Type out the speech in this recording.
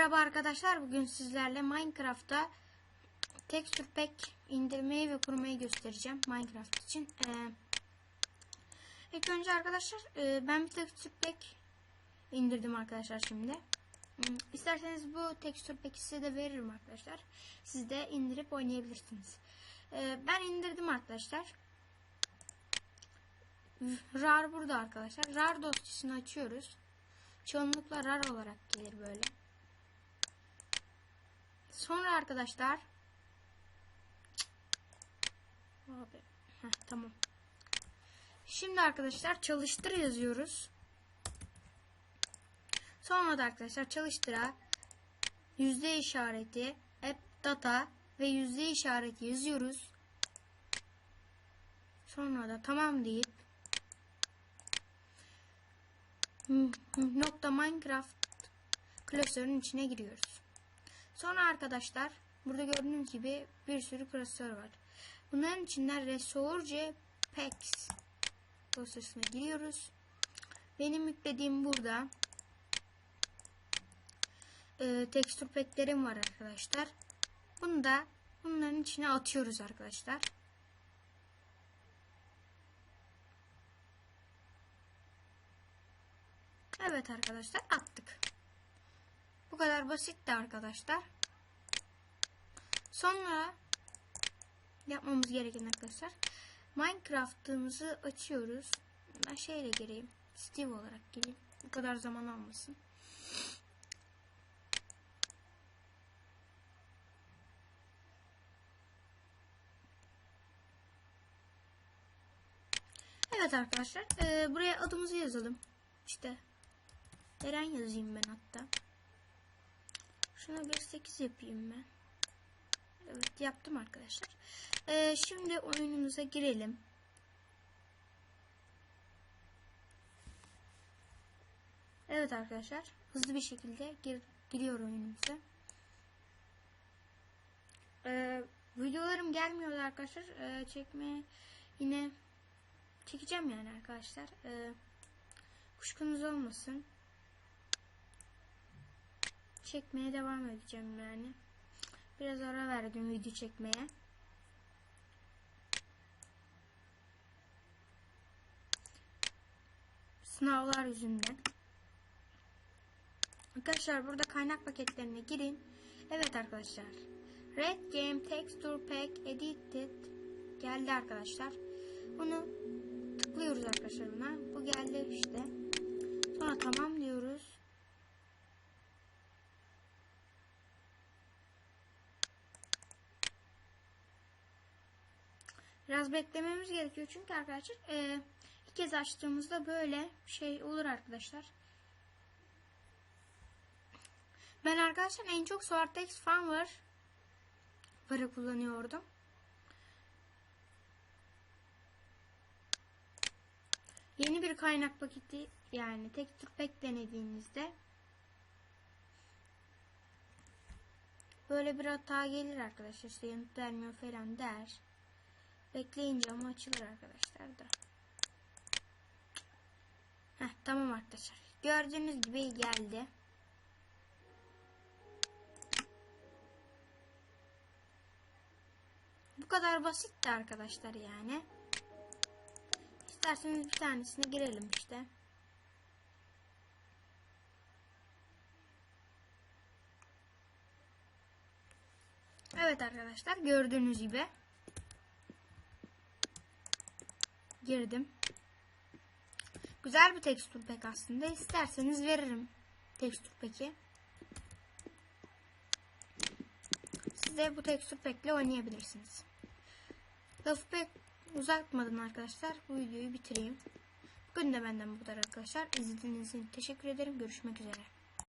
arkadaşlar bugün sizlerle Minecraft'ta texture pack indirmeyi ve kurmayı göstereceğim Minecraft için. Ee, ilk önce arkadaşlar e, ben bir texture pack indirdim arkadaşlar şimdi. Hmm, İsterseniz bu texture pack'i size de veririm arkadaşlar. Siz de indirip oynayabilirsiniz. Ee, ben indirdim arkadaşlar. RAR burada arkadaşlar. RAR dosyasını açıyoruz. Çoğunlukla RAR olarak gelir böyle. Sonra arkadaşlar Abi. Heh, tamam. Şimdi arkadaşlar çalıştır yazıyoruz. Sonra da arkadaşlar çalıştıra yüzde işareti app data ve yüzde işareti yazıyoruz. Sonra da tamam deyip nokta Minecraft klasörün içine giriyoruz. Sonra arkadaşlar burada gördüğünüz gibi bir sürü klasör var. Bunların içinden Resource Packs dosyasına giriyoruz. Benim yüklediğim burada e, tekstür packlerim var arkadaşlar. Bunu da bunların içine atıyoruz arkadaşlar. Evet arkadaşlar attık. Bu kadar basitti arkadaşlar. Sonra yapmamız gereken arkadaşlar Minecraft'ımızı açıyoruz. Ben şeyle gireyim. Steve olarak gireyim. Bu kadar zaman almasın. Evet arkadaşlar. E, buraya adımızı yazalım. İşte Eren yazayım ben hatta. Şuna bir 8 yapayım ben. Evet yaptım arkadaşlar. Ee, şimdi oyunumuza girelim. Evet arkadaşlar. Hızlı bir şekilde gir, giriyor oyunumuza. Ee, videolarım gelmiyordu arkadaşlar. Ee, çekmeye yine çekeceğim yani arkadaşlar. Ee, kuşkunuz olmasın. Çekmeye devam edeceğim yani. Biraz ara verdim video çekmeye. Sınavlar yüzünden. Arkadaşlar burada kaynak paketlerine girin. Evet arkadaşlar. Red Game Texture Pack Edited geldi arkadaşlar. Bunu tıklıyoruz arkadaşlar buna. Bu geldi işte. Sonra tamam Biraz beklememiz gerekiyor çünkü arkadaşlar e, ilk kez açtığımızda böyle şey olur arkadaşlar. Ben arkadaşlar en çok Soartex fan var. Para kullanıyordum. Yeni bir kaynak paketi yani tek tür pek denediğinizde böyle bir hata gelir arkadaşlar. İşte yanıt vermiyor falan der. Bekleyince ama açılır arkadaşlar da. Heh, tamam arkadaşlar. Gördüğünüz gibi geldi. Bu kadar basitti arkadaşlar yani. İsterseniz bir tanesine girelim işte. Evet arkadaşlar gördüğünüz gibi girdim. Güzel bir tekstür pek aslında. İsterseniz veririm tekstür peki. Siz de bu tekstür pekle oynayabilirsiniz. Lafı pek uzatmadım arkadaşlar. Bu videoyu bitireyim. Bugün de benden bu kadar arkadaşlar. İzlediğiniz için teşekkür ederim. Görüşmek üzere.